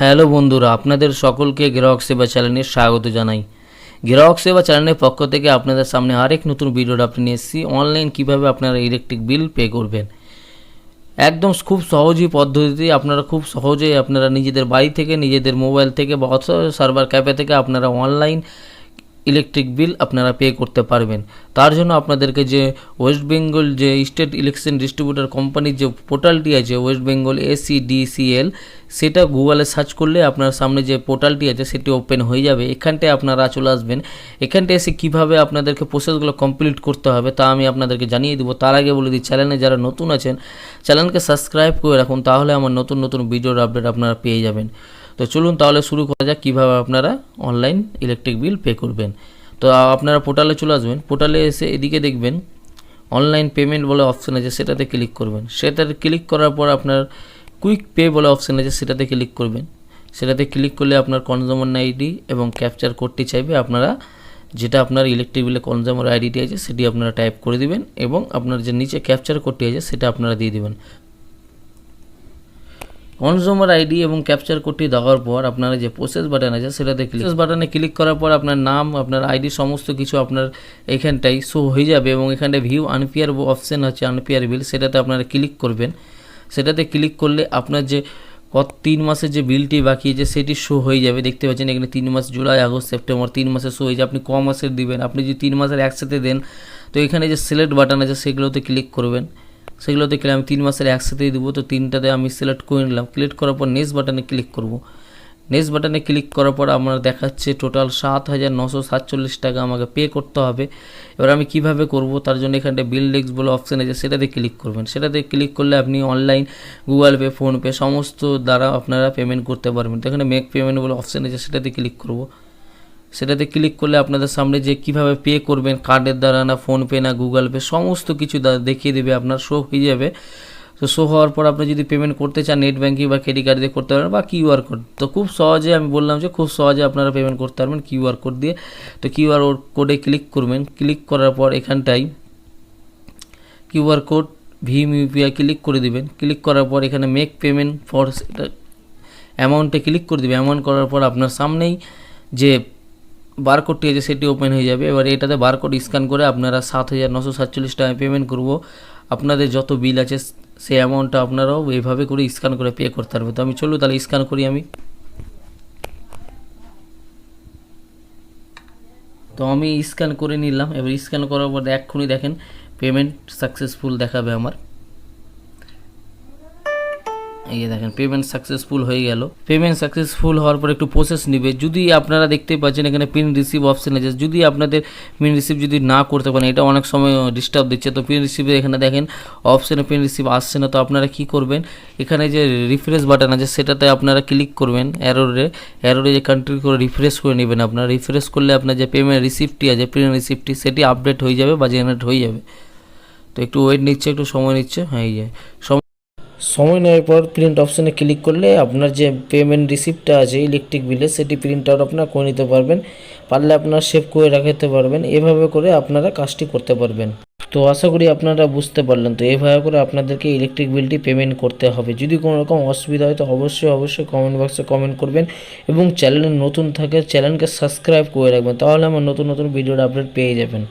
Hello বন্ধুরা, আপনাদের সকলকে গ্রাহক সেবা চ্যানেলে স্বাগত জানাই। গ্রাহক সেবা চ্যানেলের পক্ষ থেকে আপনাদের সামনে আরেক নতুন ভিডিওটা আপনি নিয়ে এসেছি। অনলাইন কীভাবে আপনারা ইলেকট্রিক বিল পে করবেন? একদম খুব সহজই পদ্ধতিতে আপনারা খুব সহজেই আপনারা নিজেদের বাড়ি থেকে, নিজেদের মোবাইল থেকে বা অথবা সার্ভার ক্যাফে থেকে আপনারা অনলাইন ইলেকট্রিক বিল আপনারা পে করতে পারবেন। তার জন্য আপনাদেরকে যে ওয়েস্ট বেঙ্গল যে স্টেট ইলেকশন ডিস্ট্রিবিউটর কোম্পানির যে পোর্টালটি আছে ওয়েস্ট বেঙ্গল এসিডিসিএল সেটা গুগলে সার্চ করলে আপনার সামনে যে পোর্টালটি আছে, সেটি ওপেন হয়ে যাবে। এখানটায় আপনারা চলে আসবেন। এখানটায় এসে কীভাবে আপনাদেরকে প্রসেসগুলো কমপ্লিট করতে হবে, তা আমি আপনাদেরকে জানিয়ে দেবো। তার আগে বলে দিই চ্যানেলে যারা নতুন আছেন চ্যানেলকে সাবস্ক্রাইব করে রাখুন, তাহলে আমার নতুন নতুন ভিডিওর আপডেট আপনারা পেয়ে যাবেন। তো চলুন তাহলে শুরু করা যাক, কীভাবে আপনারা অনলাইন ইলেকট্রিক বিল পে করবেন। তো আপনারা পোর্টালে চলে আসবেন পোর্টালে এসে এদিকে দেখবেন অনলাইন পেমেন্ট বলে অপশান আছে, সেটাতে ক্লিক করবেন। সেটাতে ক্লিক করার পর আপনার কুইক পে বলে অপশান আছে, সেটাতে ক্লিক করবেন। সেটাতে ক্লিক করলে আপনার কনজিউমার আইডি এবং ক্যাপচার কোডটি চাইবে, আপনারা যেটা আপনার ইলেকট্রিক বিলে কনজিউমার আইডিটি আছে, সেটি আপনারা টাইপ করে দিবেন এবং আপনার যে নিচে ক্যাপচার কোডটি আছে, সেটা আপনারা দিয়ে দিবেন। কনজিউমার আইডি এবং ক্যাপচার কোডটি দেওয়ার পর আপনারা যে প্রসেস বাটন আছে সেটাতে প্রসেস বাটনে ক্লিক করার পর আপনার নাম, আপনার আইডি সমস্ত কিছু আপনার এখানটাই শো হয়ে যাবে এবং এখানটায় ভিউ আনপিয়ার অপশন আছে আনপিয়ার বিল সেটাতে আপনারা ক্লিক করবেন। সেটাতে ক্লিক করলে আপনার যে কত, তিন মাসের যে বিলটি বাকি আছে, সেটি শো হয়ে যাবে। দেখতে পাচ্ছেন এখানে তিন মাস জুলাই, আগস্ট, সেপ্টেম্বর, তিন মাসে শো হয়ে যাবে আপনি ক মাসের দিবেন? আপনি যদি তিন মাসের একসাথে দেন, তো এখানে যে সিলেক্ট বাটন আছে, সেগুলোতে ক্লিক করবেন। সেগুলোতে ক্লিক আমি তিন মাসের একসাথেই দেবো, তো তিনটাতে আমি সিলেক্ট করে নিলাম। ক্লিক করার পর নেক্সট বাটনে ক্লিক করব। নেক্সট বাটনে ক্লিক করার পর আমার দেখাচ্ছে টোটাল সাত হাজার নশো সাতচল্লিশ টাকা আমাকে পে করতে হবে। এবার আমি কীভাবে করব? তার জন্য এখানটা বিল ডেস্ক বলে অপশান আছে, সেটাতে ক্লিক করবেন। সেটাতে ক্লিক করলে আপনি অনলাইন গুগল পে ফোনপে সমস্ত দ্বারা আপনারা পেমেন্ট করতে পারবেন। তো এখানে মেক পেমেন্ট বলে অপশান আছে, সেটাতে ক্লিক করব। সেটাতে ক্লিক করলে আপনাদের সামনে যে কীভাবে পে করবেন কার্ডের দ্বারা না ফোনপে না গুগল পে সমস্ত কিছু দেখিয়ে দেবে, আপনার শো হয়ে যাবে। তো শো হওয়ার পর আপনি যদি পেমেন্ট করতে চান নেট ব্যাঙ্কিং বা ক্রেডিট কার্ড দিয়ে করতে পারবেন বা কিউআর কোড তো খুব সহজে আমি বললাম যে খুব সহজে আপনারা পেমেন্ট করতে পারবেন কিউআর কোড দিয়ে। তো কিউআর কোডে ক্লিক করবেন ক্লিক করার পর এখানটাই কিউআর কোড ভীম ইউপিআই ক্লিক করে দিবেন। ক্লিক করার পর এখানে মেক পেমেন্ট ফর অ্যামাউন্টে ক্লিক করে দেবে অ্যামাউন্ট করার পর আপনার সামনেই যে বারকোডটি আছে, সেটি ওপেন হয়ে যাবে। এবার এটাতে বারকোড স্ক্যান করে আপনারা সাত হাজার নশো সাতচল্লিশ টাকা পেমেন্ট করব। আপনাদের যত বিল আছে সেই অ্যামাউন্টটা আপনারাও এইভাবে করে স্ক্যান করে পে করতে পারবে তো আমি চলো তাহলে স্ক্যান করি আমি। তো আমি স্ক্যান করে নিলাম। এবার স্ক্যান করার পর এক্ষুনি দেখেন পেমেন্ট সাকসেসফুল দেখাবে আমার। এই দেখেন পেমেন্ট সাকসেসফুল হয়ে গেল। পেমেন্ট সাকসেসফুল হওয়ার পর একটু প্রসেস নেবে। যদি আপনারা দেখতে পাচ্ছেন এখানে পিন রিসিভ অপশন আছে, যদি আপনাদের পিন রিসিভ যদি না করতে পারেন, এটা অনেক সময় ডিস্টার্ব দিচ্ছে। তো পিন রিসিভে এখানে দেখেন অপশানে পিন রিসিভ আসছে না, তো আপনারা কি করবেন? এখানে যে রিফ্রেশ বাটন আছে, সেটাতে আপনারা ক্লিক করবেন অ্যারোরে অ্যারোরে যে কান্ট্রি করে রিফ্রেশ করে নেবেন আপনারা। রিফ্রেশ করলে আপনার যে পেমেন্ট রিসিপ্টটি আছে পিন রিসিপ্টটি সেটি আপডেট হয়ে যাবে বা জেনারেট হয়ে যাবে। তো একটু ওয়েট নিচ্ছে, একটু সময় নিচ্ছে হ্যাঁ এই সময় সময় নেওয়ার পর প্রিন্ট অপশানে ক্লিক করলে আপনার যে পেমেন্ট রিসিপ্টটা আছে ইলেকট্রিক বিলে সেটি প্রিন্ট আউট আপনারা করে নিতে পারবেন। পারলে আপনার সেভ করে রাখতে পারবেন। এভাবে করে আপনারা কাজটি করতে পারবেন। তো আশা করি আপনারা বুঝতে পারলেন। তো এভাবে করে আপনাদেরকে ইলেকট্রিক বিলটি পেমেন্ট করতে হবে। যদি কোনো রকম অসুবিধা হয়, তো অবশ্যই অবশ্যই কমেন্ট বক্সে কমেন্ট করবেন এবং চ্যানেলে নতুন থাকে চ্যানেলকে সাবস্ক্রাইব করে রাখবেন। তাহলে আমার নতুন নতুন ভিডিওর আপডেট পেয়ে যাবেন।